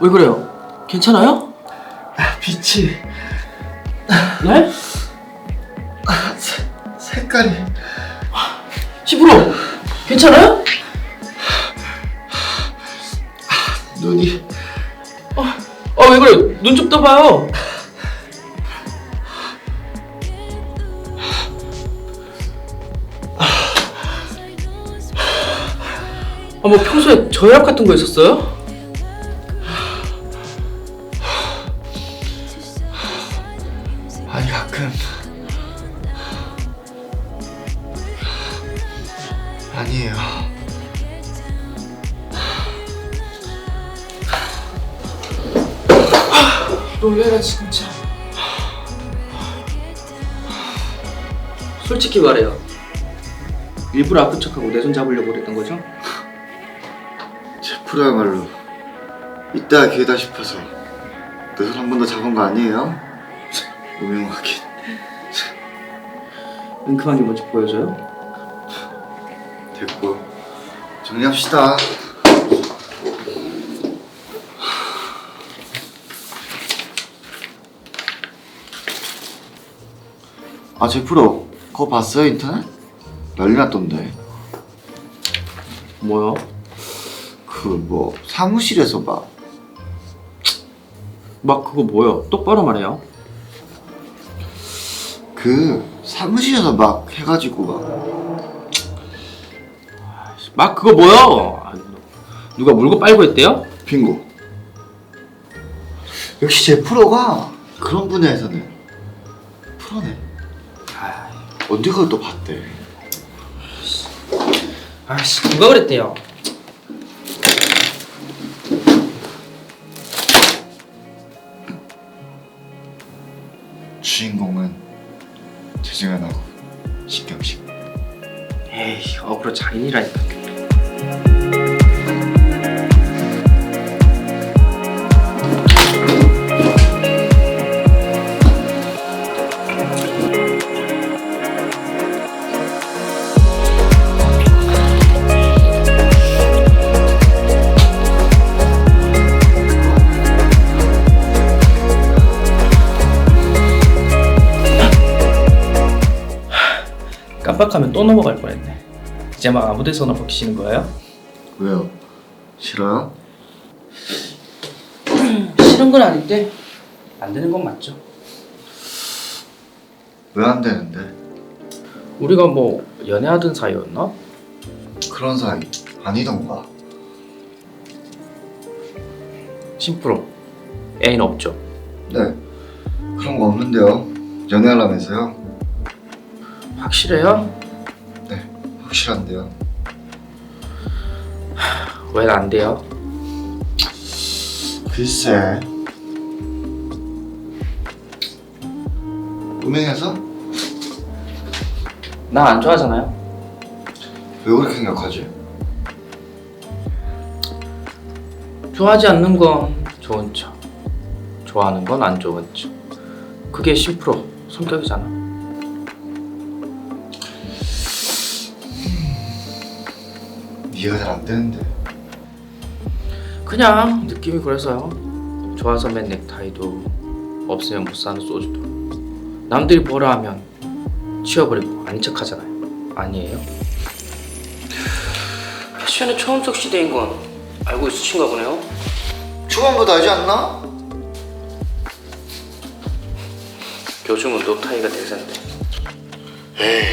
왜 그래요? 괜찮아요? 빛이 네? 세, 색깔이 10% 괜찮아요? 눈이 아 왜 그래요? 눈좀 떠봐요. 아 뭐 평소에 저혈압 같은 거 있었어요? 아니에요 놀래라 진짜. 솔직히 말해요. 일부러 아픈 척하고 내 손 잡으려고 그랬던 거죠? 제 프로야말로 이따 기회다 싶어서 내 손 한 번 더 잡은 거 아니에요? 유명하긴 윙크한 게 뭔지 보여줘요? 됐고 정리합시다 아, 제 프로 그거 봤어요 인터넷? 난리 났던데 뭐요? 그 뭐 사무실에서 막 막 그거 뭐요? 똑바로 말해요. 그 사무실에서 막 해가지고 막 막 그거 뭐요? 아, 누가 물고 빨고 했대요? 빙고 역시 제 프로가 그런 분야에서는 프로네 아, 언제 그걸 또 봤대 아씨 누가 그랬대요? 주인공은 재정연하고 신경식 에이 억울로 장인이라니까. 깜빡하면 또 넘어갈 뻔했네. 이제 막 아무 데서나 벗기시는 거예요? 왜요? 싫어요? 싫은 건 아닌데 안 되는 건 맞죠. 왜 안 되는데? 우리가 뭐 연애하던 사이였나? 그런 사이 아니던가 심프로 애인 없죠. 네 그런 거 없는데요 연애하려면서요? 확실해요? 네 확실한데요 왜 안 돼요? 글쎄 음행해서? 나 안 좋아하잖아요. 왜 그렇게 생각하지? 좋아하지 않는 건 좋은 척, 좋아하는 건 안 좋은 척. 그게 심프로 성격이잖아. 이해가 잘 안 되는데 그냥 느낌이 그래서요. 좋아서 맨 넥타이도 없으면 못 사는 소주도 남들이 뭐라 하면 치워버리고 아닌 척하잖아요. 아니에요? 패션의 초음속 시대인 건 알고 있으신가 보네요. 초반보다 알지 않나? 요즘은 노타이가 대세인데. 에이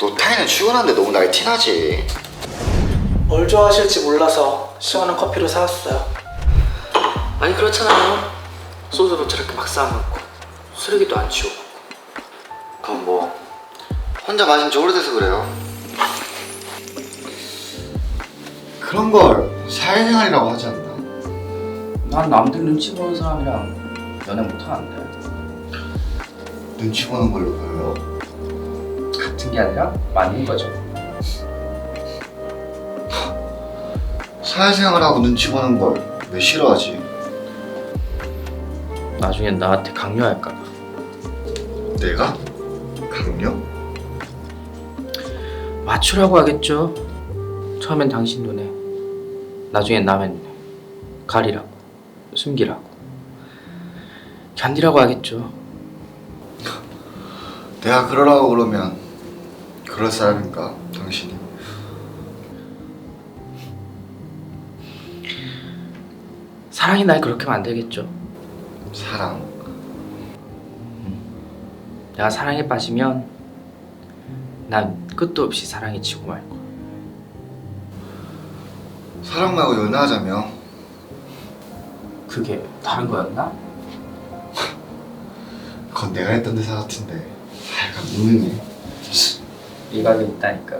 노타이는 출근하는데 너무 나이 티나지 뭘 좋아하실지 몰라서 시원한 커피로 사왔어요. 아니 그렇잖아요. 소주도 저렇게 막 쌓아놓고 쓰레기도 안 치우고. 그럼 뭐 혼자 마신 지 오래돼서 그래요 그런 걸 사회생활이라고 하지 않나? 난 남들 눈치 보는 사람이랑 연애 못 하는데. 눈치 보는 걸로 보여요 같은 게 아니라 맞는 거죠. 사회생활하고 눈치 보는 걸 왜 싫어하지? 나중엔 나한테 강요할까 봐. 내가? 강요? 맞추라고 하겠죠. 처음엔 당신 눈에, 나중엔 남의 눈에 가리라고. 숨기라고. 견디라고 하겠죠. 내가 그러라고 그러면 그럴 사람인가 당신이? 사랑이 날 그렇게 만들겠죠. 사랑? 내가 사랑에 빠지면 난 끝도 없이 사랑에 치고 말 거야. 사랑 말고 연애하자며 그게 다른 거였나? 그건 내가 했던 대사 같은데 하여간 무능해 이각이 있다니까.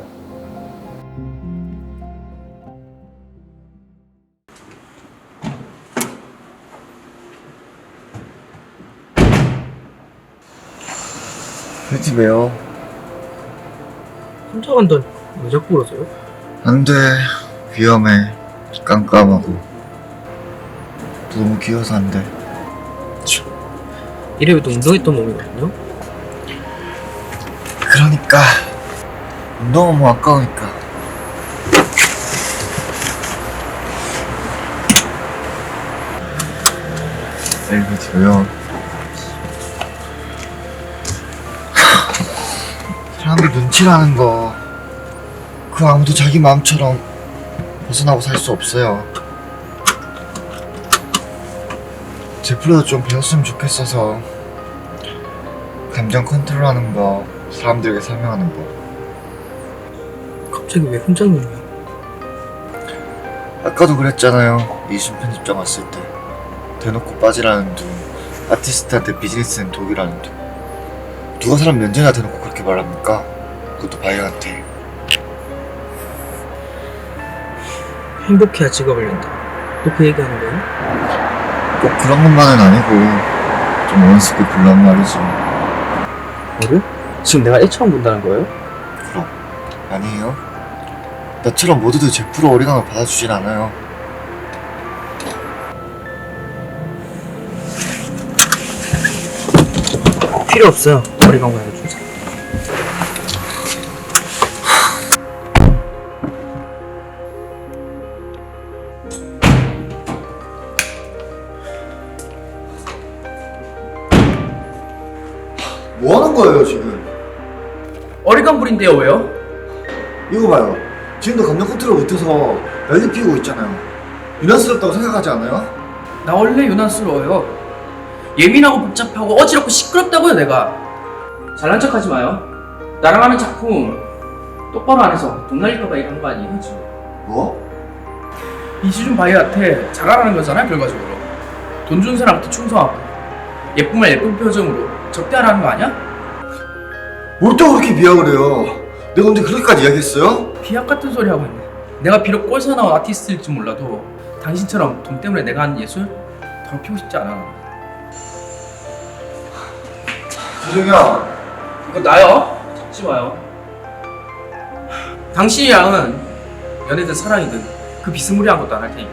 왜요? 혼자 간다니까 왜 자꾸 그러세요? 안 돼 위험해 깜깜하고 너무 귀여워서 안돼 이래봬도 운동했던 놈이거든요? 그러니까 운동은 뭐 아까우니까 일부 조용 사람들 눈치라는 거 그 아무도 자기 마음처럼 벗어나고 살 수 없어요. 제플로도 좀 배웠으면 좋겠어서 감정 컨트롤하는 거 사람들에게 설명하는 법 갑자기 왜 혼자님이야? 아까도 그랬잖아요. 이순 편집장 왔을 때. 대놓고 빠지라는 둥. 아티스트한테 비즈니스는 독이라는 둥. 누가 사람 면제나 대놓고 그렇게 말합니까? 그것도 바이한테 행복해야 직업을 낸다 또 그 얘기하는 거예요? 꼭 그런 것만은 아니고 좀 원스럽게 굴란 말이지 뭐를? 지금 내가 애처럼 본다는 거예요? 그럼 아니에요? 나처럼 모두들 제 프로 어리광을 받아주진 않아요 필요 없어요 머리가 가야 주세요 뭐 하는 거예요 지금? 어리광 부린데요 왜요? 이거 봐요 지금도 감정 컨트롤 못해서 난리 피우고 있잖아요 유난스럽다고 생각하지 않아요? 나 원래 유난스러워요. 예민하고 복잡하고 어지럽고 시끄럽다고요 내가. 잘난 척하지 마요. 나랑 하는 작품 똑바로 안 해서 돈 날릴까봐 이런 거 아니에요 지금. 뭐? 이시준 바이한테 잘하라는 거잖아요 결과적으로. 돈 준 사람한테 충성하고 예쁨을 예쁜 표정으로 적대하라는 거 아니야? 뭘또 그렇게 비약을 해요? 내가 언제 그렇게까지 이야기했어요? 비약 같은 소리 하고 있네. 내가 비록 꼴사 나온 아티스트일지 몰라도 당신처럼 돈 때문에 내가 하는 예술 더럽히고 싶지 않아. 재정이야, 이거 나요? 잡지 마요. 당신이 양은 연애든 사랑이든 그 비스무리한 것도 안 할 테니까.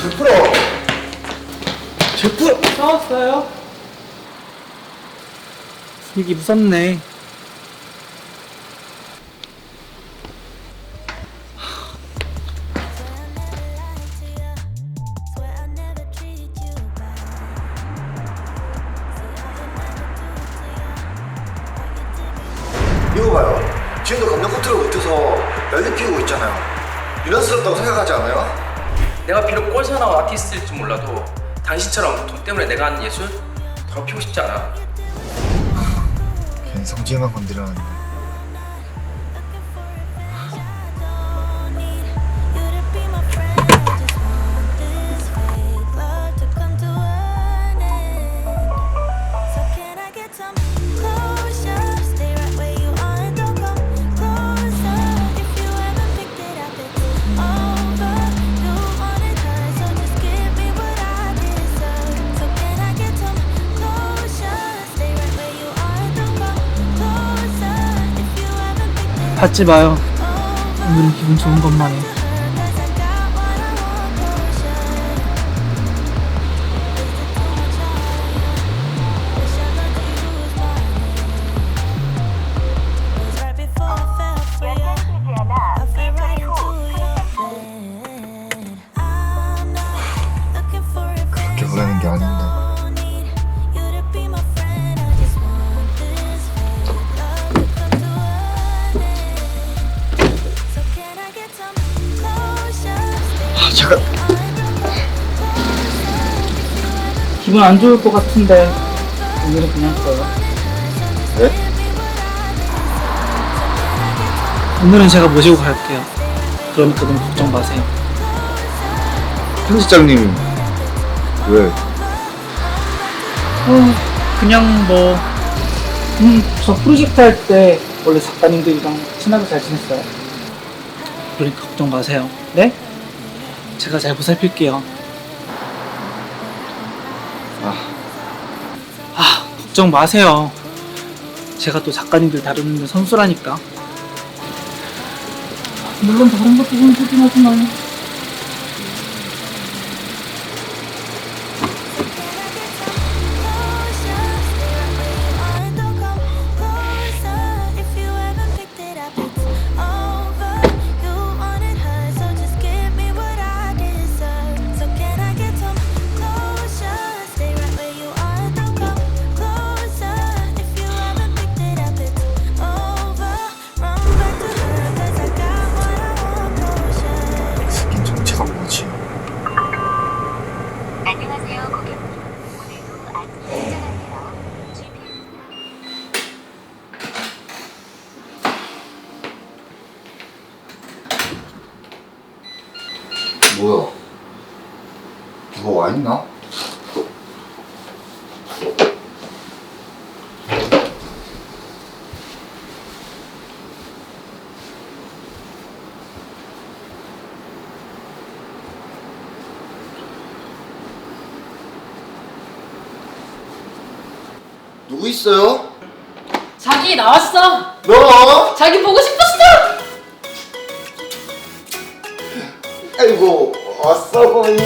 잘 풀어. 100% 싸웠어요? 이게 무섭네. 이거 봐요. 지금도 감독 컨트롤 못해서 열리 피우고 있잖아요. 유난스럽다고 생각하지 않아요? 내가 비록 꼴사나운 아티스트일지 몰라도 당신처럼 돈 때문에 내가 하는 예술 더럽히고 싶지 않아. 괜히 성질만 건드렸는데 받지 마요. 오늘은 기분 좋은 것만 해 기분 안 좋을 것 같은데 오늘은 그냥 써요. 네? 오늘은 제가 모시고 갈게요. 그러니까 너무 걱정 마세요. 편집장님 왜? 어, 그냥 뭐, 음, 저 프로젝트 할 때 원래 작가님들이랑 친하게 잘 지냈어요. 그러니까 걱정 마세요. 네? 제가 잘 보살필게요. 걱정 마세요. 제가 또 작가님들 다루는 데 선수라니까. 물론 다른 것도 선수긴 하지만. 뭐야? 누가 와 있나? 누구 있어요? 자기 나왔어. 너? 자기 보고 싶었어. 아이고 왔어. 보니